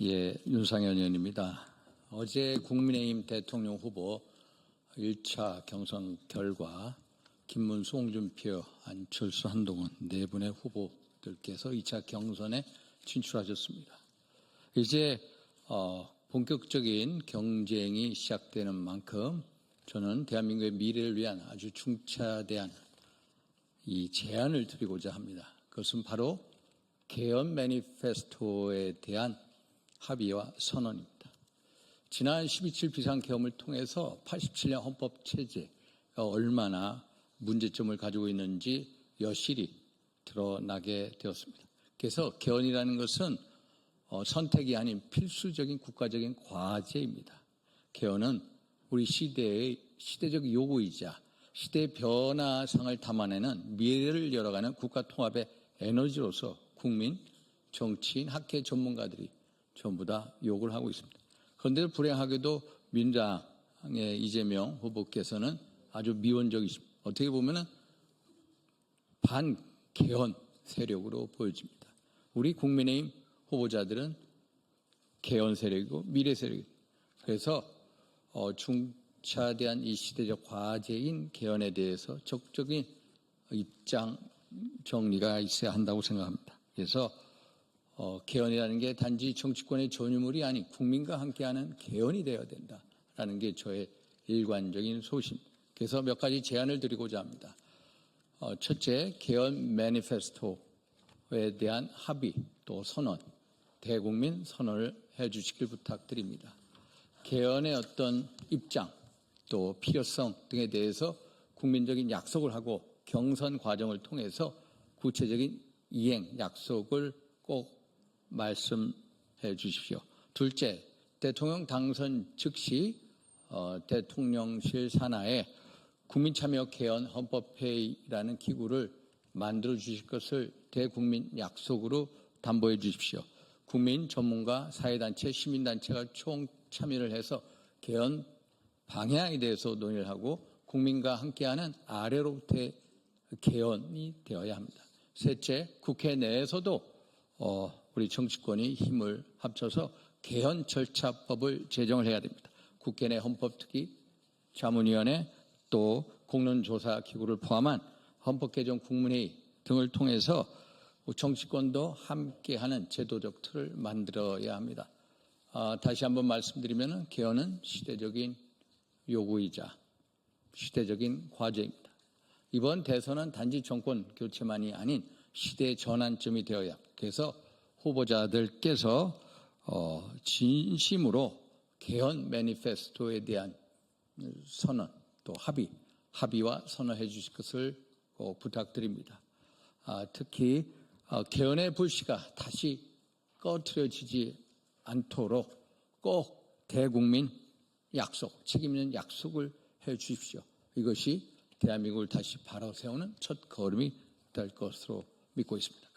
예, 윤상현 의원입니다. 어제 국민의힘 대통령 후보 1차 경선 결과 김문수, 홍준표, 안철수, 한동훈 네 분의 후보들께서 2차 경선에 진출하셨습니다. 이제 어, 본격적인 경쟁이 시작되는 만큼 저는 대한민국의 미래를 위한 아주 중차대한 이 제안을 드리고자 합니다. 그것은 바로 개헌 매니페스토에 대한 합의와 선언입니다. 지난 12.7 비상계엄을 통해서 87년 헌법 체제가 얼마나 문제점을 가지고 있는지 여실히 드러나게 되었습니다. 그래서 개헌이라는 것은 어, 선택이 아닌 필수적인 국가적인 과제입니다. 개헌은 우리 시대의 시대적 요구이자 시대의 변화상을 담아내는 미래를 열어가는 국가 통합의 에너지로서 국민, 정치인, 학계 전문가들이 전부 다 욕을 하고 있습니다. 그런데 불행하게도 민주당의 이재명 후보께서는 아주 미온적이십니다. 어떻게 보면은 반개헌 세력으로 보여집니다. 우리 국민의힘 후보자들은 개헌 세력이고 미래 세력입니다. 그래서 어, 중차대한 이 시대적 과제인 개헌에 대해서 적극적인 입장 정리가 있어야 한다고 생각합니다. 그래서 어, 개헌이라는 게 단지 정치권의 전유물이 아닌 국민과 함께하는 개헌이 되어야 된다라는 게 저의 일관적인 소신입니다. 그래서 몇 가지 제안을 드리고자 합니다. 어, 첫째, 개헌 매니페스토에 대한 합의 또 선언, 대국민 선언을 해 주시길 부탁드립니다. 개헌의 어떤 입장 또 필요성 등에 대해서 국민적인 약속을 하고 경선 과정을 통해서 구체적인 이행 약속을 꼭 말씀해 주십시오. 둘째, 대통령 당선 즉시 어, 대통령실 산하에 국민참여 개헌 헌법회의라는 기구를 만들어 주실 것을 대국민 약속으로 담보해 주십시오. 국민, 전문가, 사회단체, 시민단체가 총 참여를 해서 개헌 방향에 대해서 논의를 하고 국민과 함께하는 아래로부터의 개헌이 되어야 합니다. 셋째, 국회 내에서도 어, 우리 정치권이 힘을 합쳐서 개헌 절차법을 제정을 해야 됩니다. 국회 내 헌법특위, 자문위원회 또 공론조사 기구를 포함한 헌법개정 국민회의 등을 통해서 정치권도 함께하는 제도적 틀을 만들어야 합니다. 아, 다시 한번 말씀드리면 개헌은 시대적인 요구이자 시대적인 과제입니다. 이번 대선은 단지 정권 교체만이 아닌 시대 전환점이 되어야 그래서 후보자들께서 어, 진심으로 개헌 매니페스토에 대한 선언 또 합의 합의와 선언해 주실 것을 꼭 부탁드립니다. 아, 특히 어, 개헌의 불씨가 다시 꺼트려지지 않도록 꼭 대국민 약속, 책임 있는 약속을 해 주십시오. 이것이 대한민국을 다시 바로 세우는 첫 걸음이 될 것으로 믿고 있습니다.